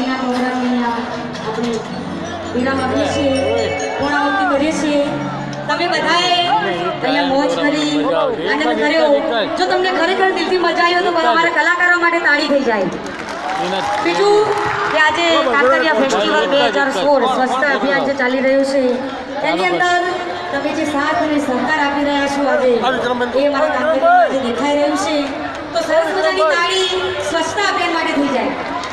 બાકીના પ્રોગ્રામ અહીંયા આપણે વિરામ આપીએ છીએ પૂર્ણાવૃત્તિ કરીએ છીએ. તમે બધાએ અહીંયા મોજ કરી, આનંદ કર્યો. જો તમને ખરેખર દિલથી મજા આવી તો અમારા કલાકારો માટે તાળી થઈ જાય. બીજું કે આજે કાંકરિયા ફેસ્ટિવલ બે હજાર સોળ સ્વચ્છતા અભિયાન જે ચાલી રહ્યું છે, તેની અંદર તમે જે સાથ અને સહકાર આપી રહ્યા છો આજે, એ મારા કાંકરિયા દેખાઈ રહ્યું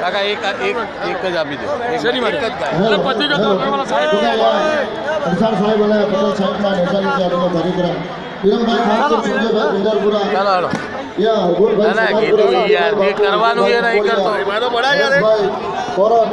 કાકા એક એક એક જ આપી દો. એક જ ગાયન અરસાર સાહેબ અને પટેલ સાહેબના નેતાની આપણે કાર્યક્રમ વિરમભાઈ ખાસ સંજયભાઈ ગુંજારપુરા ચાલો હાલો. યા ના, ના, કીધું યાર, જે કરવાનું એ નહીં કરતો. ભાઈ કોરટ